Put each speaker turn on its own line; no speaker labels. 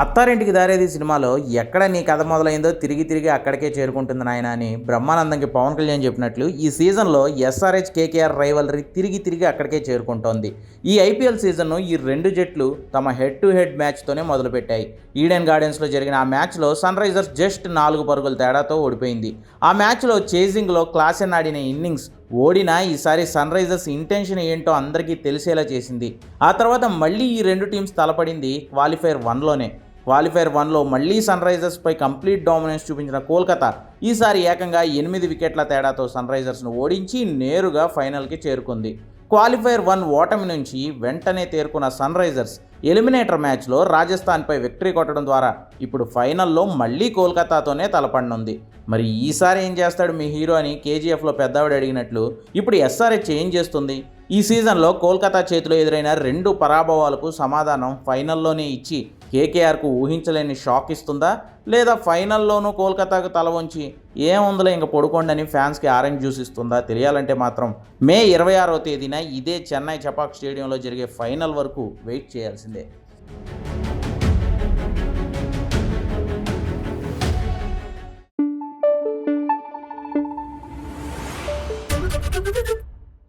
అత్తారింటికి దారేది సినిమాలో ఎక్కడ నీ కథ మొదలైందో తిరిగి తిరిగి అక్కడికే చేరుకుంటుంది నాయన అని బ్రహ్మానందంకి పవన్ కళ్యాణ్ చెప్పినట్లు ఈ సీజన్లో ఎస్ఆర్హెచ్ కేకేఆర్ రైవలరీ తిరిగి తిరిగి అక్కడికే చేరుకుంటోంది. ఈ ఐపీఎల్ సీజన్ను ఈ రెండు జట్లు తమ హెడ్ టు హెడ్ మ్యాచ్తోనే మొదలుపెట్టాయి. ఈడెన్ గార్డెన్స్లో జరిగిన ఆ మ్యాచ్లో సన్ రైజర్స్ జస్ట్ నాలుగు పరుగుల తేడాతో ఓడిపోయింది. ఆ మ్యాచ్లో చేజింగ్లో క్లాసెన్ ఆడిన ఇన్నింగ్స్ ఓడినా ఈసారి సన్ రైజర్స్ ఇంటెన్షన్ ఏంటో అందరికీ తెలిసేలా చేసింది. ఆ తర్వాత మళ్ళీ ఈ రెండు టీమ్స్ తలపడింది క్వాలిఫైర్ వన్లోనే. క్వాలిఫైర్ వన్లో మళ్ళీ సన్ రైజర్స్పై కంప్లీట్ డామినెన్స్ చూపించిన కోల్కతా ఈసారి ఏకంగా ఎనిమిది వికెట్ల తేడాతో సన్ రైజర్స్ను ఓడించి నేరుగా ఫైనల్కి చేరుకుంది. క్వాలిఫైర్ వన్ ఓటమి నుంచి వెంటనే తేరుకున్న సన్ రైజర్స్ ఎలిమినేటర్ మ్యాచ్లో రాజస్థాన్పై విక్టరీ కొట్టడం ద్వారా ఇప్పుడు ఫైనల్లో మళ్ళీ కోల్కతాతోనే తలపడనుంది. మరి ఈసారి ఏం చేస్తాడు మీ హీరో అని కేజీఎఫ్లో పెద్దవాడు అడిగినట్లు ఇప్పుడు ఎస్ఆర్హెచ్ ఏం చేస్తుంది. ఈ సీజన్లో కోల్కతా చేతిలో ఎదురైన రెండు పరాభవాలకు సమాధానం ఫైనల్లోనే ఇచ్చి కేకేఆర్కు ఊహించలేని షాక్ ఇస్తుందా? లేదా ఫైనల్లోనూ కోల్కతాకు తల వంచి ఏముందిలే ఇంక పడుకోండి అని ఫ్యాన్స్కి ఆరెంజ్ జ్యూస్ ఇస్తుందా? తెలియాలంటే మాత్రం మే ఇరవై ఆరో తేదీన ఇదే చెన్నై చపాక్ స్టేడియంలో జరిగే ఫైనల్ వరకు వెయిట్ చేయాల్సిందే.